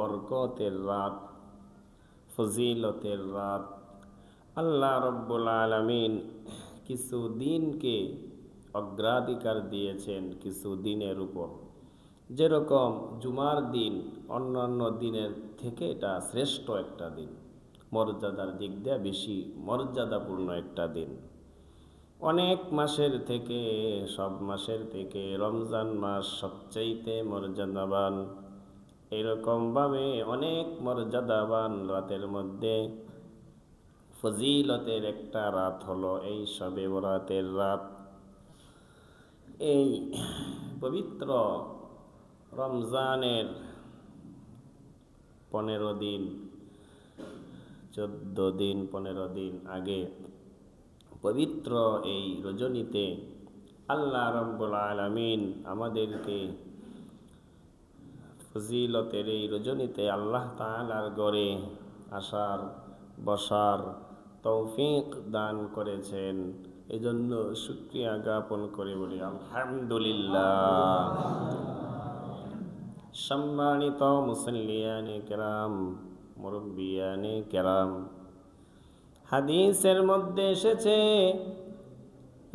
বরকতের রাত, ফজিলতের রাত। আল্লাহ রব্বুল আলমিন কিছু দিনকে অগ্রাধিকার দিয়েছেন কিছু দিনের উপর। যেরকম জুমার দিন অন্যান্য দিনের থেকে এটা শ্রেষ্ঠ একটা দিন। মর্যাদার দিক দিয়ে বেশি মর্যাদাপূর্ণ একটা দিন। অনেক মাসের থেকে, সব মাসের থেকে রমজান মাস সবচাইতে মর্যাদাবান। এরকমভাবে অনেক মর্যাদাবান রাতের মধ্যে ফজিলতের একটা রাত হলো এই সবে বরাতের রাত। এই পবিত্র রমজানের পনেরো দিন, চোদ্দ দিন, পনেরো দিন আগে পবিত্র এই রজনীতে আল্লাহ রব্বুল আলমিন আমাদেরকে ফজিলতের এই রজনীতে আল্লাহ তালার গড়ে আসার, বসার তৌফিক দান করেছেন। এই জন্য শুক্রিয়া জ্ঞাপন করে বলি, আলহামদুলিল্লাহ। সম্মানিত মুসল্লিয়ানে কেরাম, মুরব্বিয়ানে কেরাম, হাদিসের মধ্যে এসেছে,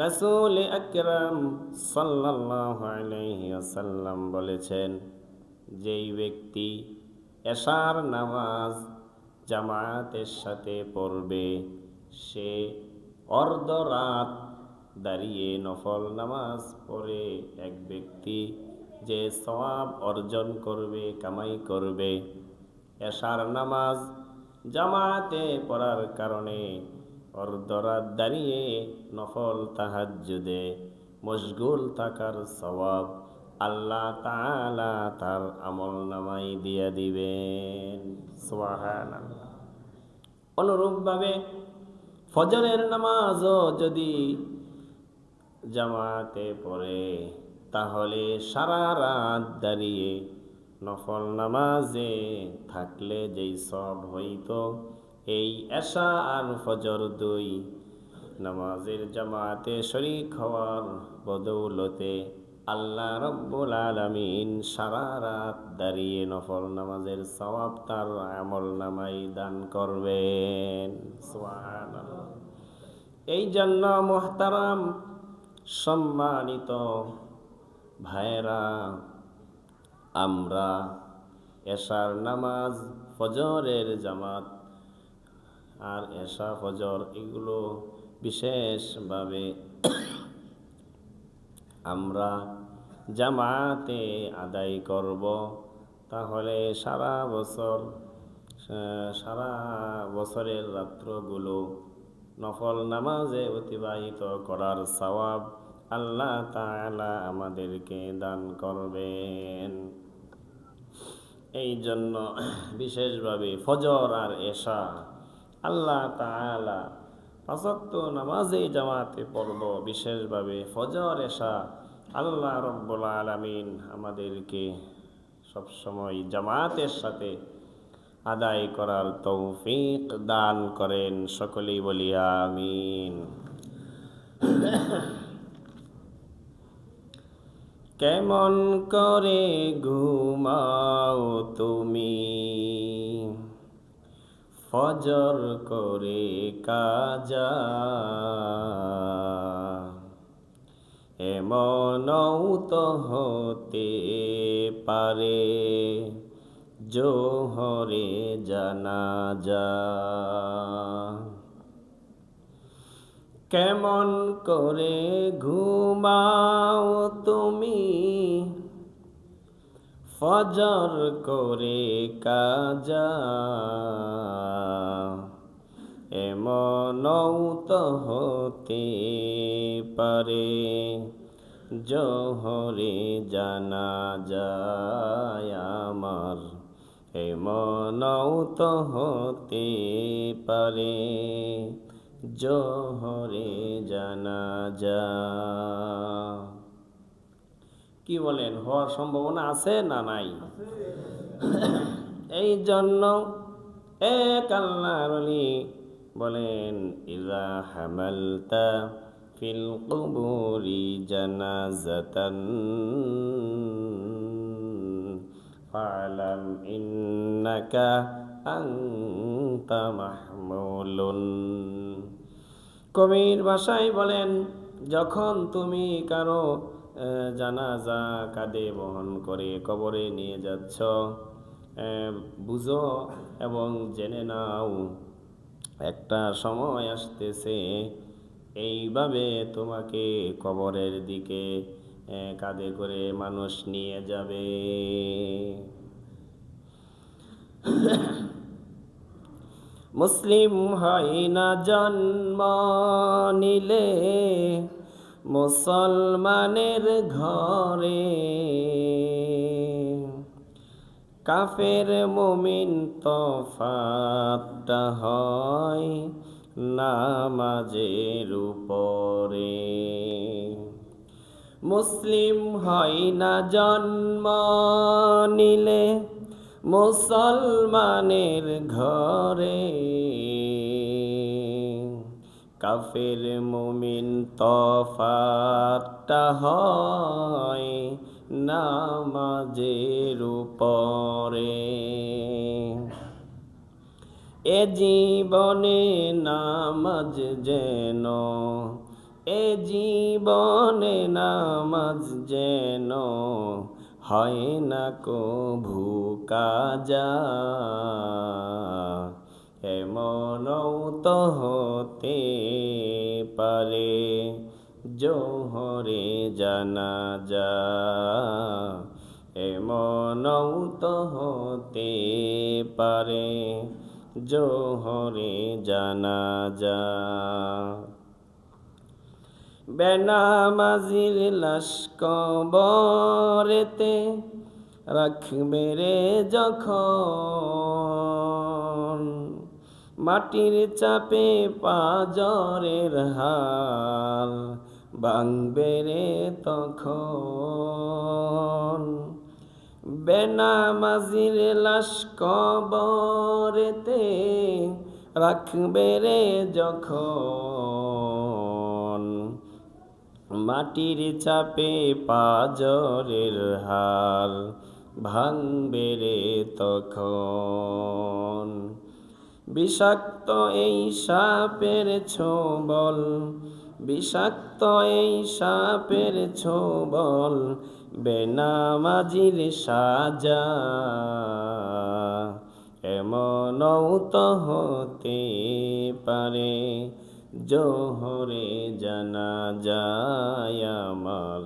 রাসূল আকরাম সাল্লাল্লাহু আলাইহি বলেছেন যেই ব্যক্তি এশার নামাজ জামায়াতের সাথে পড়বে, সে অর্ধ রাত দাঁড়িয়ে নফল নামাজ পড়ে। এক ব্যক্তি যে সওয়াব অর্জন করবে, কামাই করবে, এশার নামাজ জামাতে পড়ার কারণে অর্ধরাত দাঁড়িয়ে নফল তাহাজ্জুদে মশগুল থাকার সওয়াব আল্লাহ তাআলা তার আমল নামাই দিয়া দিবেন। অনুরূপভাবে ফজরের নামাজও যদি জামাতে পড়ে, তাহলে সারা রাত দাঁড়িয়ে নফল নামাজে থাকলে যেই সব হইতো, এই এশা আর ফজর দুই নামাজের জামাতে শরিক হওয়ার বদৌলতে আল্লাহ রব্বুল আলমিন সারা রাত দাঁড়িয়ে নফল নামাজের সওয়াব তার আমল নামাই দান করবেন। এই জন্য মোহতারাম, সম্মানিত ভাইরা আমরা এশার নামাজ, ফজরের জামাত আর এশা, ফজর এগুলো বিশেষভাবে আমরা জামাতে আদায় করব। তাহলে সারা বছর সারা বছরের রাত্রগুলো নফল নামাজে অতিবাহিত করার সওয়াব আল্লাহ তাআলা আমাদেরকে দান করবেন। এই জন্য বিশেষভাবে ফজর আর এশা আল্লাহ তাআলা পাঁচক্ত নামাজে জামাতে পড়ব। বিশেষভাবে ফজর, এশা আল্লাহ রব্বুল আলামিন আমাদেরকে সবসময় জামাতের সাথে আদায় করার তৌফিক দান করেন, সকলেই বলি আমিন। কেমন করে ঘুমাও তুমি? ফজর করে কাজা এমনও হতে পারে জোহরে জানাজা কেমন করে ঘুমাও তুমি? ফজর করে কাজা। এমনও তো হতে পারে। জহরে জানা যায় আমার এমনও তো হতে পারে। জহরে জানা যা কি বলেন হওয়ার সম্ভাবনা আছে না নাই? এই জন্য এক আল্লাহর বলেন ইজা হামালতা ফিল কুবুরি জানাজাতান ফালাম ইন্নাকা আন্তা মাহমুলুন। কবির ভাষায় বলেন, যখন তুমি কারও জানাজা কাঁধে বহন করে কবরে নিয়ে যাচ্ছ বুঝো এবং জেনে নাও একটা সময় আসতেছে। এইভাবে তোমাকে কবরের দিকে কাঁধে করে মানুষ নিয়ে যাবে। মুসলিম হয় না জন্ম নিলে, মুসলমানের ঘরে কাফের মুমিন তফাতটা হয় নামাজের উপরে। মুসলিম হয় না জন্ম নিলে মুসলমানের ঘরে। কাফের মুমিন তফাতটা হয় নামাজের উপরে। এ জীবনে নামাজ যেন, এ জীবনে নামাজ যেন হয় না কভু কাজা। এমনও তো হতে পারে জোহরে জানা যা এমনও তো হতে পারে জোহরে জানা যা বেনামাজির লাশ কবরেতে রাখবে রে যখন। মাটির চাপে পাজরের হাল ভাঙবে রে তখন। বেনামাজির লাশ কবরেতে রাখবে রে যখন। মাটির চাপে পাজরের হাল ভাঙবে রে তখন। বিষাক্ত এই সাপের ছোবল, বিষাক্ত এই সাপের ছোবল বেনামাজির সাজা। এমনও তো হতে পারে, জোহরে জানা যায় আমার।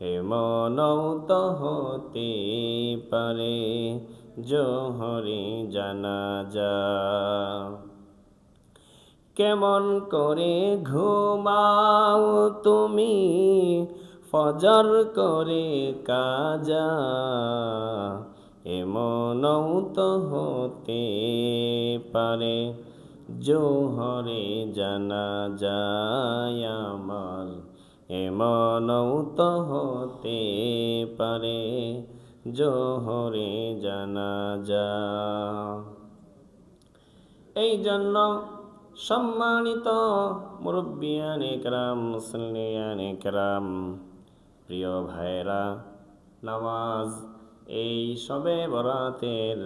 এমনও হতে পারে, জোহরে জানা যা কেমন করে ঘুমাও তুমি? ফজর করে কাজা এমনও তো হতে পারে জোহরে জানা যায় আমার এমনও তো হতে পারে জোহরে জানা যা এই জন্য সম্মানিত মুরব্বিয়ান একরাম মুসলিয়ান একরাম প্রিয় ভাইরা নামাজ এই সবে বরাতের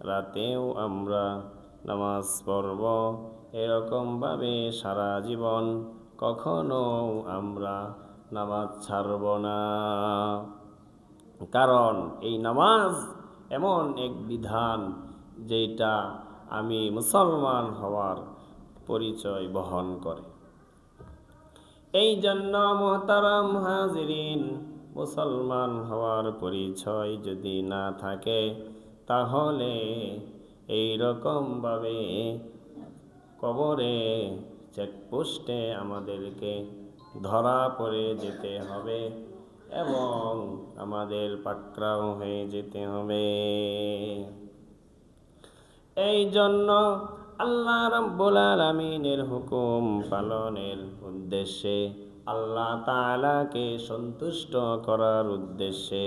রাতেও আমরা নামাজ পড়ব এরকমভাবে সারা জীবন, কখনো আমরা নামাজ ছাড়ব না। কারণ এই নামাজ এমন এক বিধান যেটা আমি মুসলমান হওয়ার পরিচয় বহন করে। এই জন্য মোহতারাম হাজিরিন, মুসলমান হওয়ার পরিচয় যদি না থাকে, তাহলে এই রকমভাবে কবরে চেকপোস্টে আমাদেরকে ধরা পড়ে যেতে হবে এবং আমাদের পাকড়াও হয়ে যেতে হবে। এই জন্য আল্লাহ রাব্বুল আলামিনের হুকুম পালনের উদ্দেশ্যে আল্লাহ তাআলাকে সন্তুষ্ট করার উদ্দেশ্যে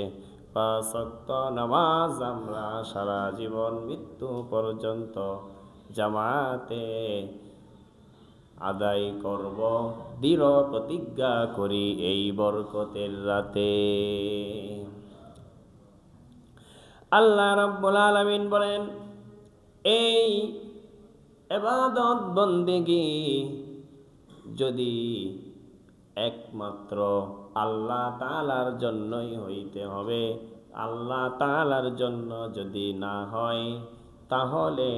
পাঁচ ওয়াক্ত নামাজ আমরা সারা জীবন মৃত্যু পর্যন্ত জামাতে আদায় করব, দৃঢ় প্রতিজ্ঞা করি এই বরকতের রাতে। আল্লাহ রাব্বুল আলামিন বলেন, এই এবাদত বন্দেগি। যদি একমাত্র আল্লাহ তালার জন্যই হইতে হবে, আল্লাহ তালার জন্য যদি না হয়, তাহলে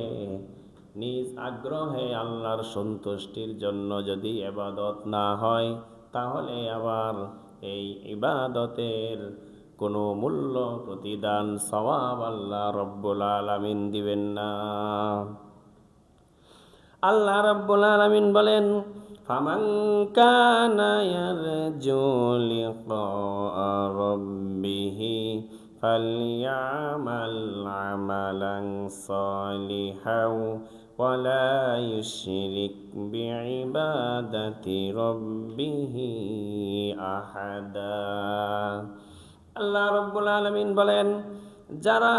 নিজ আগ্রহে আল্লাহর সন্তুষ্টির জন্য যদি এবাদত না হয়, তাহলে আবার এই ইবাদতের কোনো মূল্য, প্রতিদান, সওয়াব আল্লাহ রব্বুল আলামিন দিবেন না। আল্লাহ রাব্বুল আলামিন বলেন ফামান কানা ইয়ারজু লিকা রাব্বিহ ফালইয়ামাল আমালান সালিহাও ولا يشرك بعبادة ربه أحدا আল্লাহ রব্বুল আলমিন বলেন যারা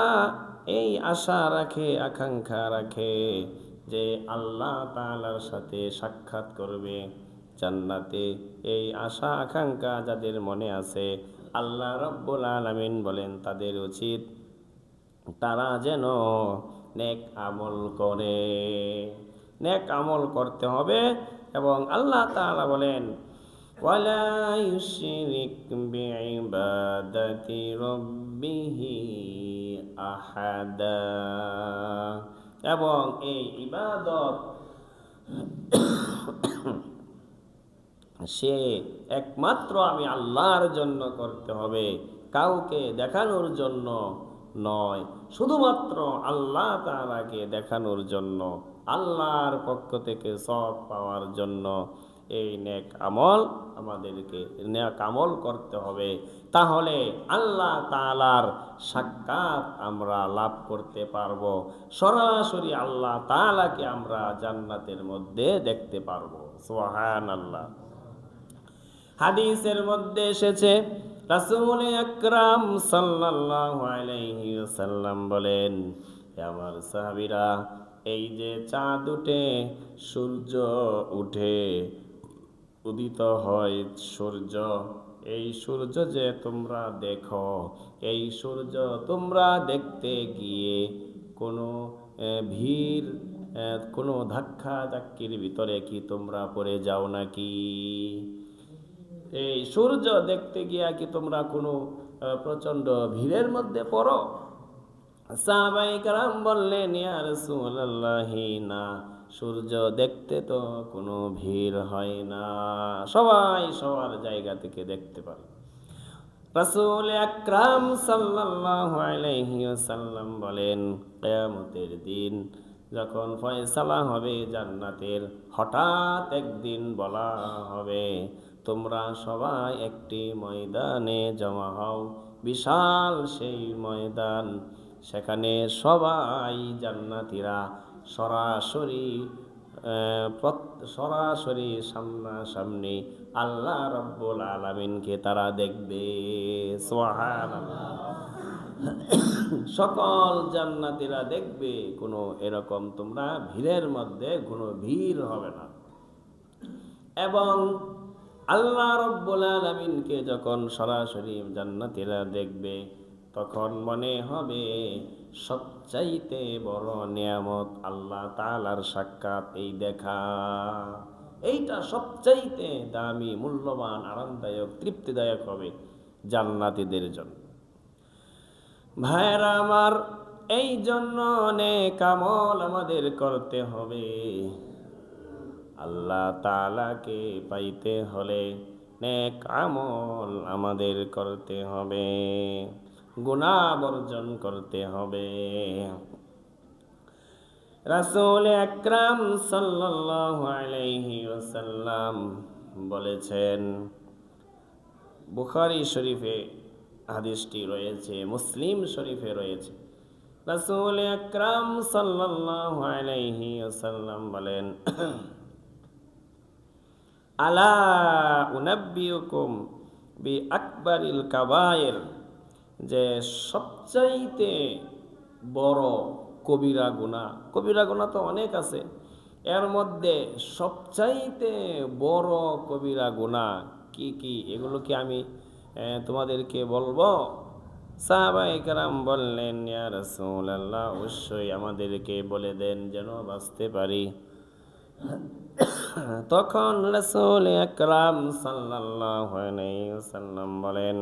এই আশা রাখে আকাঙ্ক্ষা রাখে যে আল্লাহ তাআলার সাথে সাক্ষাৎ করবে জান্নাতে এই আশা আকাঙ্ক্ষা যাদের মনে আছে আল্লাহ রব্বুল আলমিন বলেন তাদের উচিত তারা যেন নেক আমল করে নেক আমল করতে হবে এবং আল্লাহ তাআলা বলেন ولا يشرك بعبادة ربه أحدا এবং এই ইবাদত সে একমাত্র আমি আল্লাহর জন্য করতে হবে, কাউকে দেখানোর জন্য নয়, শুধুমাত্র আল্লাহ তাআলাকে দেখানোর জন্য, আল্লাহর পক্ষ থেকে সব পাওয়ার জন্য এই নেক আমল আমাদেরকে, নেক আমল করতে হবে। তাহলে আল্লাহ তালার সাক্ষাৎ আমরা লাভ করতে পারব। সরাসরি আল্লাহ তাআলাকে আমরা জান্নাতের মধ্যে দেখতে পারব। সুবহান আল্লাহ হাদিসের মধ্যে এসেছে, রাসূল আকরাম সাল্লাল্লাহু আলাইহি ওয়াসাল্লাম বলেন আমার সাহাবীরা, এই যে চাঁদ উঠে, সূর্য উঠে, উদিত হয় সূর্য এই সূর্য যে তোমরা দেখো, এই সূর্য তোমরা দেখতে গিয়ে কোনো ভিড় কোনো ধাক্কা ধাক্কির ভিতরে কি তোমরা পড়ে যাও নাকি? এই সূর্য দেখতে গিয়া কি তোমরা কোনো প্রচণ্ড ভিড়ের মধ্যে পড়ো? সাহাবাই কারাম বললেন, ইয়া রাসূলুল্লাহি, না। সূর্য দেখতে তো কোনো ভিড় হয় না। সবাই সবার জায়গা থেকে দেখতে পারে। রাসূল আকরাম সাল্লাল্লাহু আলাইহি ওয়াসাল্লাম বলেন, কিয়ামতের দিন যখন ফয়সালা হবে জান্নাতের, হঠাৎ একদিন বলা হবে, তোমরা সবাই একটি ময়দানে জমা হও, বিশাল সেই ময়দান। সেখানে সবাই জান্নাতীরা সরাসরি সরাসরি সামনাসামনি আল্লাহ রব্বুল আলমিনকে তারা দেখবে। সকল জান্নাতীরা দেখবে কোনো এরকম তোমরা ভিড়ের মধ্যে কোনো ভিড় হবে না। এবং আল্লাহ রব্বুল আলমিনকে যখন সরাসরি জান্নাতীরা দেখবে, তখন মনে হবে সবচাইতে বড় নিয়ামত আল্লাহ তালার সাক্ষাৎ এই দেখা। এইটা সবচাইতে দামি, মূল্যবান, আরামদায়ক, তৃপ্তিদায়ক হবে জান্নাতিদের জন্য। ভাইরা আমার, এই জন্য অনেক আমল আমাদের করতে হবে। আল্লাহ তালাকে পাইতে হলে নেক আমল আমাদের করতে হবে। গুণা বর্জন করতে হবে। রাসূল আকরাম সাল্লাল্লাহু আলাইহি বলেছেন, বুখারি শরীফে হাদিসটি রয়েছে, মুসলিম শরীফে রয়েছে। রাসূল আকরাম সাল্লাল্লাহু আলাইহি ওয়াসাল্লাম বলেন, আলা উনাব্বিউকুম বি আকবারিল কাবায়ের যে সবচাইতে বড় কবিরা গুণা কবিরা গুণা তো অনেক আছে, এর মধ্যে সবচাইতে বড় কবিরা গুণা কি কি? এগুলো কি আমি তোমাদেরকে বলব? সাহাবাইকারাম বললেন, ইয়া রাসূলুল্লাহ, অবশ্যই আমাদেরকে বলে দেন যেন বাঁচতে পারি। তখন রাসূল আকরাম সাল্লাল্লাহু আলাইহি ওয়াসাল্লাম বলেন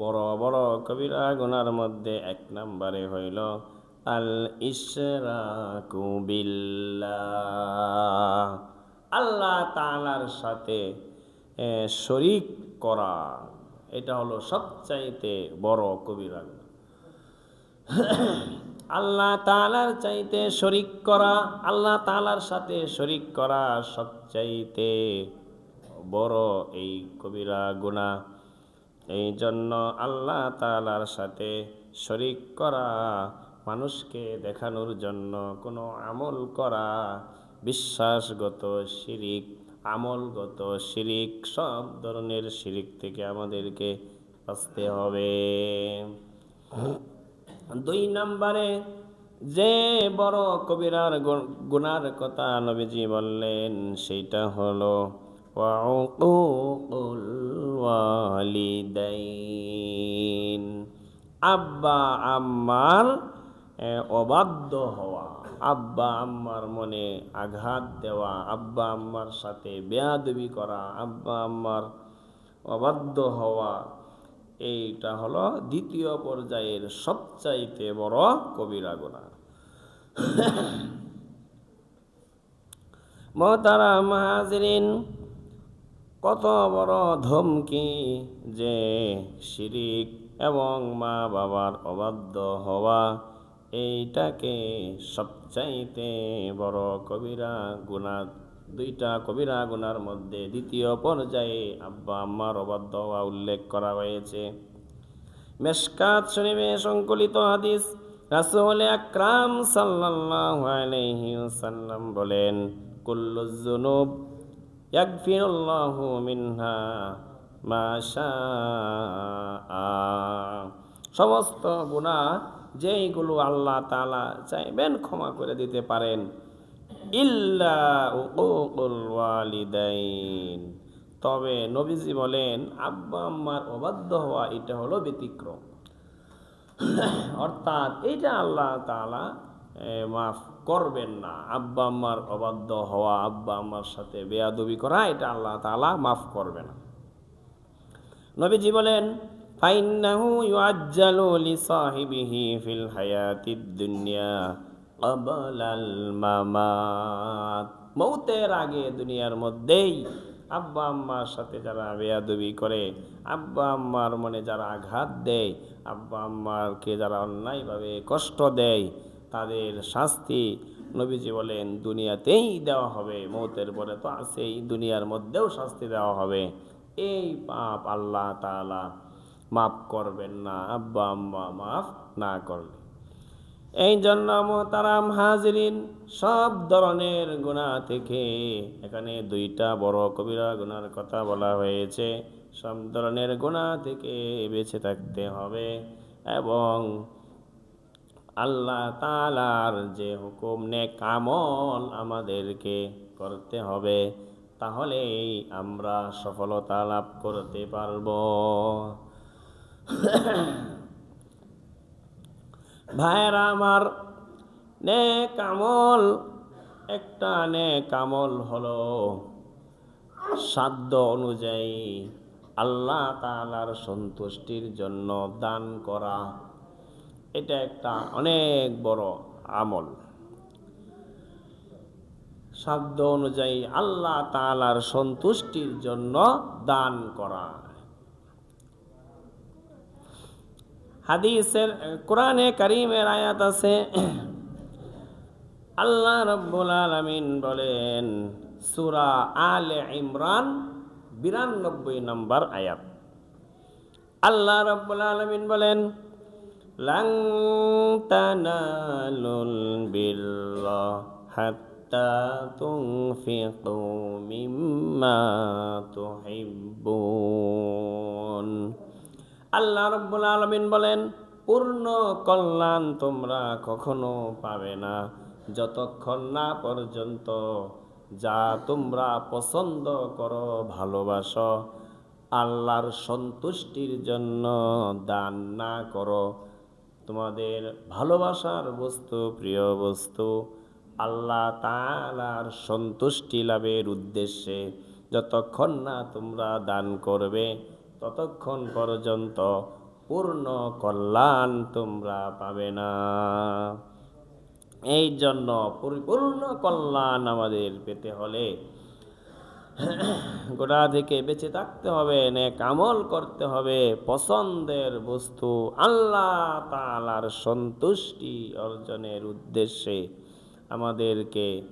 বড় বড় কবিরা গুনার মধ্যে এক নম্বরে হইল আল ইশরাকু বিল্লাহ। আল্লাহ তালার সাথে শরিক করা, এটা হলো সবচাইতে বড় কবিরা আল্লাহ তালার চাইতে শরিক করা, আল্লাহ তালার সাথে শরিক করা সবচাইতে বড় এই কবিরা গুনাহ। এই জন্য আল্লাহ তালার সাথে শরিক করা, মানুষকে দেখানোর জন্য কোনো আমল করা, বিশ্বাসগত শিরিক, আমলগত শিরিক, সব ধরনের শিরিক থেকে আমাদেরকে বাঁচতে হবে। দুই নম্বরে, যে বড় কবিরার গুনার কথা নবীজি বললেন সেইটা হলো ওয়ালিদাইন। আব্বা আম্মার অবাধ্য হওয়া। আব্বা আম্মার মনে আঘাত দেওয়া। আব্বা আম্মার সাথে বেয়াদবি করা। আব্বা আম্মার অবাধ্য হওয়া। এইটা হলো দ্বিতীয় পর্যায়ের সবচাইতে বড় কবিরা গুনাহ মহতারা মাহাজরিন কত বড় ধমকি যে শিরিক এবং মা বাবার অবাধ্য হওয়া, এইটাকে সবচাইতে বড় কবিরা গুণা, দুইটা কবিরা গুনার মধ্যে দ্বিতীয় পর্যায়ে আব্বা আম্মার অবাধ্য হওয়া উল্লেখ করা হয়েছে। মেশকাত শরীফে সংকলিত হাদিস রাসূল আকরাম সাল্লাল্লাহু আলাইহি ওয়াসাল্লাম বলেন কুল্লু যুনুব ইয়াগফিরুল্লাহু মিনহা মা শাআ। সমস্ত গুনাহ যেইগুলো আল্লাহ তাআলা চাইবেন ক্ষমা করে দিতে পারেন। ইল্লা উকুকুল ওয়ালিদাইন। তবে নবীজি বলেন আব্বা আম্মার অবাধ্য হওয়া এটা হলো ব্যতিক্রম। অর্থাৎ এইটা আল্লাহ তাআলা এ, মাফ করবেন না। আব্বা আম্মার অবাধ্য হওয়া, আব্বা আম্মার সাথে বেয়াদবি করা, এটা আল্লাহ তাআলা মাফ করবে না। নবীজি বলেন, ফাইন্নাহু ইউআজ্জালু লিসাহিবিহি ফিল হায়াতিদ দুনিয়া ক্বাবলাল মামাত। মৌতের আগে দুনিয়ার মধ্যেই আব্বা আম্মার সাথে যারা বেয়াদবি করে, আব্বা আম্মার মনে যারা আঘাত দেয়, আব্বা আম্মারকে যারা অন্যায়ভাবে কষ্ট দেয় তাদের শাস্তি নবীজি বলেন, দুনিয়াতেই দেওয়া হবে। মৌতের পরে তো আছেই, দুনিয়ার মধ্যেও শাস্তি দেওয়া হবে। এই পাপ আল্লাহ তাআলা মাফ করবেন না, আব্বা, আম্মা মাফ না করলে। এই জন্য মোহতারাম হাজরিন, সব ধরনের গুণা থেকে এখানে দুইটা বড় কবিরা গুনার কথা বলা হয়েছে। সব ধরনের গুণা থেকে বেঁচে থাকতে হবে এবং আল্লাহ তালার যে হুকুম, নেক আমল আমাদেরকে করতে হবে, তাহলেই আমরা সফলতা লাভ করতে পারব। ভাইয়েরা আমার, নেক আমল, একটা নেক আমল হলো সাধ্য অনুযায়ী আল্লাহ তালার সন্তুষ্টির জন্য দান করা। এটা একটা অনেক বড় আমল। সাধ্য অনুযায়ী আল্লাহ তাআলার সন্তুষ্টির জন্য দান করা। হাদিসের, কোরআনে কারিমের আয়াত আছে, আল্লাহ রব্বুল আলামিন বলেন, সূরা আলে ইমরান বিরানব্বই নম্বর আয়াত। আল্লাহ রব্বুল আলামিন বলেন লাং তানালুল বিররা হাত্তা তুনফিকু মিম্মা তুহিব্বুন আল্লাহ রব্বুল আলমিন বলেন, পূর্ণ কল্যাণ তোমরা কখনো পাবে না। যতক্ষণ না পর্যন্ত যা তোমরা পছন্দ করো, ভালোবাসো, আল্লাহর সন্তুষ্টির জন্য দান না করো তোমাদের ভালোবাসার বস্তু, প্রিয় বস্তু, আল্লাহ তালার সন্তুষ্টি লাভের উদ্দেশ্যে যতক্ষণ না তোমরা দান করবে, ততক্ষণ পর্যন্ত পূর্ণ কল্যাণ তোমরা পাবে না। এই জন্য পরিপূর্ণ কল্যাণ আমাদের পেতে হলে গোড়া থেকে বেঁচে থাকতে হবে, নেক আমল করতে হবে। পছন্দের বস্তু আল্লাহ তালার সন্তুষ্টি অর্জনের উদ্দেশ্যে আমাদেরকে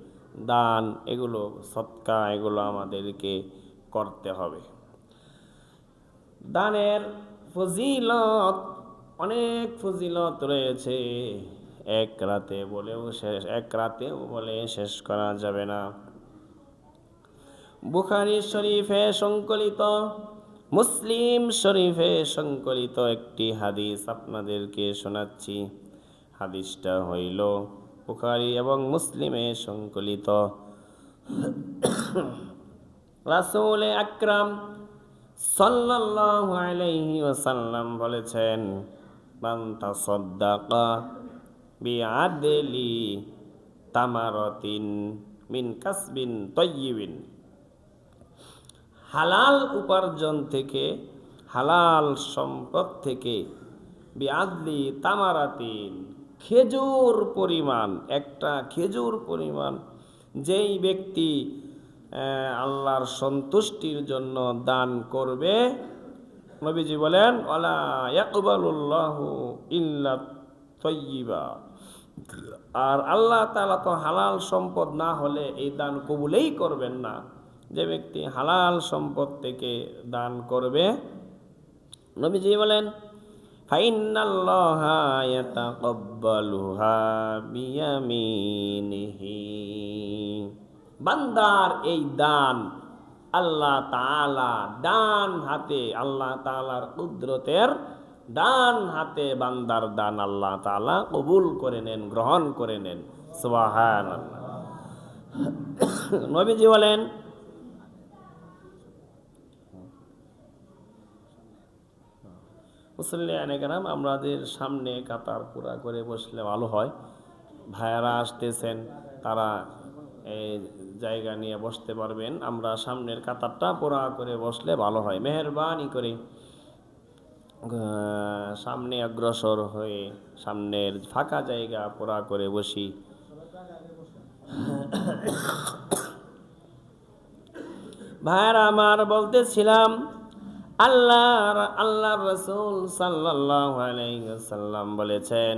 দান, এগুলো সৎকা, এগুলো আমাদেরকে করতে হবে। দানের ফজিলত, অনেক ফজিলত রয়েছে। এক রাতে বলেও শেষ, এক রাতেও বলে শেষ করা যাবে না। বুখারি শরীফে সংকলিত, মুসলিম শরীফে সংকলিত একটি হাদিস আপনাদেরকে শোনাচ্ছি। হাদিসটা হইল বুখারি এবং মুসলিমে সংকলিত। রাসূল আকরাম সাল্লাল্লাহু আলাইহি ওয়াসাল্লাম বলেছেন, মান তাসাদ্দাকা বিআদলি তামারাতিন মিন কাসবিন তাইয়িবিন হালাল উপার্জন থেকে, হালাল সম্পদ থেকে, বিআদলি তামারাতিন, খেজুর পরিমাণ, একটা খেজুর পরিমাণ, যেই ব্যক্তি আল্লাহর সন্তুষ্টির জন্য দান করবে, নবীজি বলেন ওলা ইল্লা তৈবা আর আল্লাহ তালা তো হালাল সম্পদ না হলে এই দান কবুলেই করবেন না। যে ব্যক্তি হালাল সম্পদ থেকে দান করবে, নবীজি বলেন বান্দার এই দান আল্লাহ তালা ডান হাতে, আল্লাহ তালার কুদরতের ডান হাতে বান্দার দান আল্লাহ তালা কবুল করে নেন, গ্রহণ করে নেন। সুবহানাল্লাহ। নবীজি বলেন মুসল্লি আনেকারাম আমাদের সামনে কাতার পুরা করে বসলে ভালো হয়। ভাইয়ারা আসতেছেন, তারা এই জায়গা নিয়ে বসতে পারবেন। আমরা সামনের কাতারটা পুরা করে বসলে ভালো হয়। মেহরবানি করে সামনে অগ্রসর হয়ে সামনের ফাঁকা জায়গা পুরা করে বসি। ভাইয়ারা, আমার বলতেছিলাম আল্লাহর আল্লাহ রসুল ওয়াসাল্লাম বলেছেন,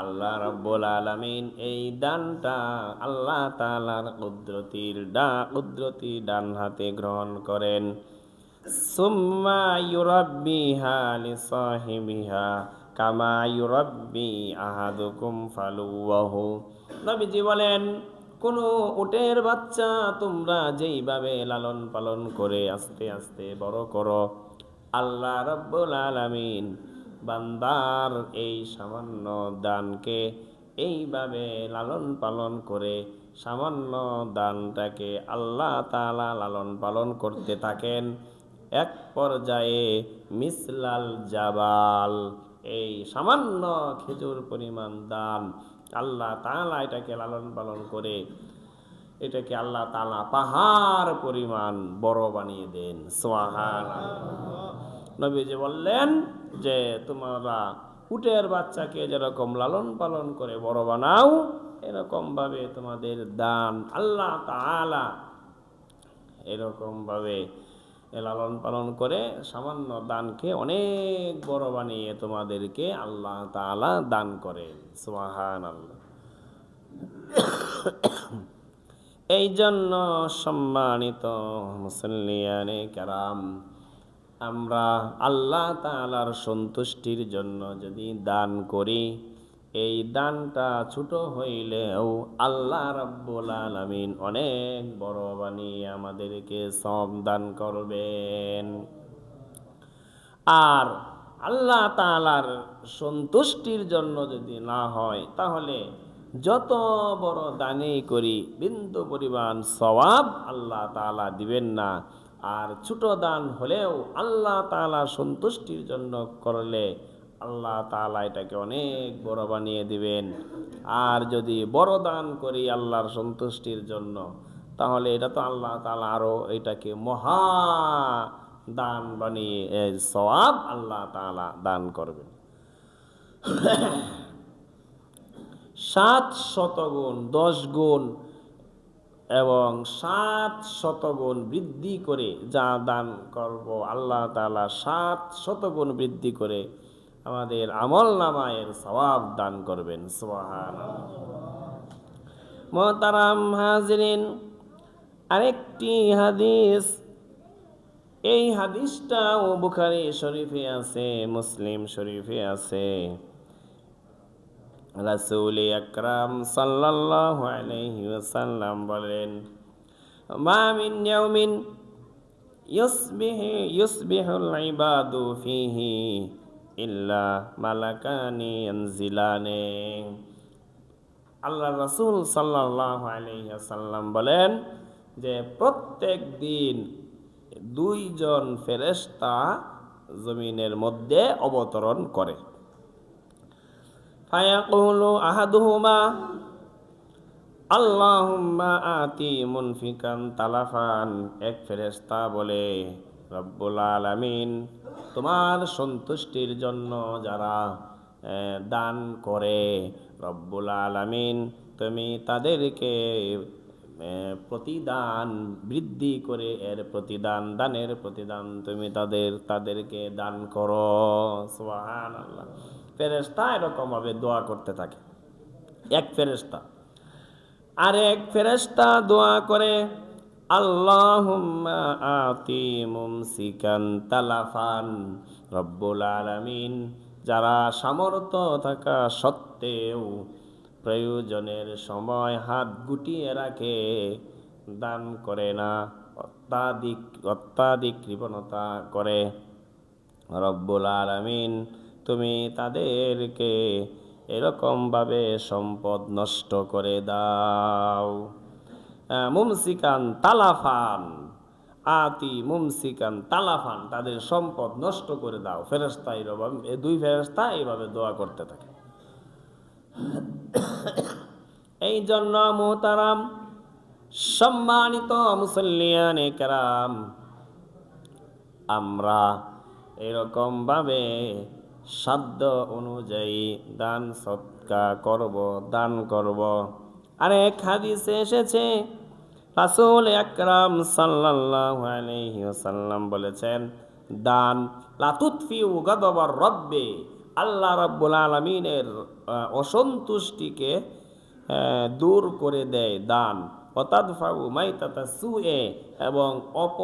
আল্লাহ রাব্বুল আলামিন এই দানটা আল্লাহ তাআলার কুদরতির ডা, কুদরতি ডান হাতে গ্রহণ করেন। সুম্মা ইউরাব্বিহা লিসাহিবিহা কামা ইউরাব্বি আহাদুকুম ফালুয়াহু নবীজি বলেন কোনো উটের বাচ্চা তোমরা যেইভাবে লালন পালন করে আস্তে আস্তে বড় করো, আল্লাহ রব্বুল আলামিন বান্দার এই সামান্য দানকে এইভাবে লালন পালন করে সামান্য দানটাকে আল্লাহ তাআলা লালন পালন করতে থাকেন। এক পর্যায়ে মিসলাল জাবাল, এই সামান্য খেজুর পরিমাণ দান আল্লাহ তালা এটাকে লালন পালন করে, এটাকে আল্লাহ তালা পাহাড় পরিমাণ বড় বানিয়ে দেন। সোহান নবীজি বললেন যে, তোমরা উটের বাচ্চাকে যেরকম লালন পালন করে বড় বানাও এরকম ভাবে তোমাদের দান আল্লাহ তাআলা এরকম ভাবে লালন পালন করে সামান্য দানকে অনেক বড় বানিয়ে তোমাদেরকে আল্লাহ তাআলা দান করে সুবহান আল্লাহ এই জন্য সম্মানিত মুসল্লিয়ানে কারাম, আমরা আল্লাহ তাআলার সন্তুষ্টির জন্য যদি দান করি এই দানটা ছোট হইলেও আল্লাহ রাব্বুল আলামিন অনেক বড় বানিয়ে আমাদেরকে সব দান করবেন। আর আল্লাহ তাআলার সন্তুষ্টির জন্য যদি না হয়, তাহলে যত বড় দানই করি, বিন্দু পরিমাণ সওয়াব আল্লাহ তাআলা দিবেন না। আর ছোট দান হলেও আল্লাহ তাআলা সন্তুষ্টির জন্য করলে আল্লাহ তালা এটাকে অনেক বড় বানিয়ে দিবেন। আর যদি বড় দান করি আল্লাহর সন্তুষ্টির জন্য, তাহলে এটা তো আল্লাহ তালা আরও এটাকে মহা দান বানিয়ে সওয়াব আল্লাহ তালা দান করবেন। সাত শতগুণ, দশ গুণ এবং সাত শতগুণ বৃদ্ধি করে যা দান করব, আল্লাহ তালা সাত শতগুণ বৃদ্ধি করে আমাদের আমল নামায়ের সওয়াব দান করবেন সোহান মহতারাম হাজরিন, আরেকটি হাদিস, এই হাদিসটাও বুখারি শরীফে আছে, মুসলিম শরীফে আছে। রাসূল আকরাম সাল্লাল্লাহু আলাইহি ওয়াসাল্লাম বলেন, মা মিন ইয়াউমিন ইউসবিহু, ইউসবিহুল ইবাদু ফিহি ইল্লা মালাকানি ইয়ানজিলানে আল্লাহ রাসূল সাল্লাল্লাহু আলাইহি ওয়াসাল্লাম বলেন যে প্রত্যেক দিন দুইজন ফেরেশতা জমিনের মধ্যে অবতরণ করে। ফায়াকুলু আহাদুহুমা, আল্লাহুম্মা আতি মুনফিকান তালাফান। এক ফেরেশতা বলে, রব্বুল আলামিন তোমার সন্তুষ্টির জন্য যারা দান করে, রব্বুল আলামিন, তুমি তাদেরকে প্রতিদান, বৃদ্ধি করে এর প্রতিদান, দানের প্রতিদান তুমি তাদের, তাদেরকে দান করো। সুবহানাল্লাহ। ফেরেশতা এরকম ভাবে দোয়া করতে থাকে। এক ফেরেশতা। আর এক ফেরেশতা দোয়া করে আল্লাহুম্মা আতি মুমসিকান তালাফান, রব্বুল আলামিন। যারা সামর্থ্য থাকা সত্ত্বেও প্রয়োজনের সময় হাত গুটিয়ে রাখে, দান করে না, অত্যাধিক অত্যাধিক কৃপণতা করে। রব্বুল আলামিন, তুমি তাদেরকে এরকমভাবে সম্পদ নষ্ট করে দাও। মুমসিকান তালাফান। আতি মুমসিকান তালাফান, তাদের সম্পদ নষ্ট করে দাও। ফেরেস্তা এইরকম এই দুই ফেরেস্তা এইভাবে দোয়া করতে থাকে। এই জন্য মোহতারাম, সম্মানিত মুসল্লিয়ানে কেরাম, আমরা এরকম ভাবে সাধ্য অনুযায়ী দান সৎকা করব, দান করব। আরেক হাদিসে এসেছে রাসূল একরাম সাল্লাল্লাহু আলাইহি ওয়াসাল্লাম বলেছেন, দান লাতুৎফি তুতফিউ গাদাবার রব্বে আল্লাহ রাব্বুল আলামিনের অসন্তুষ্টিকে দূর করে দেয় দান। অতাদফাউ মাইতাতা সুয়ে এবং অপ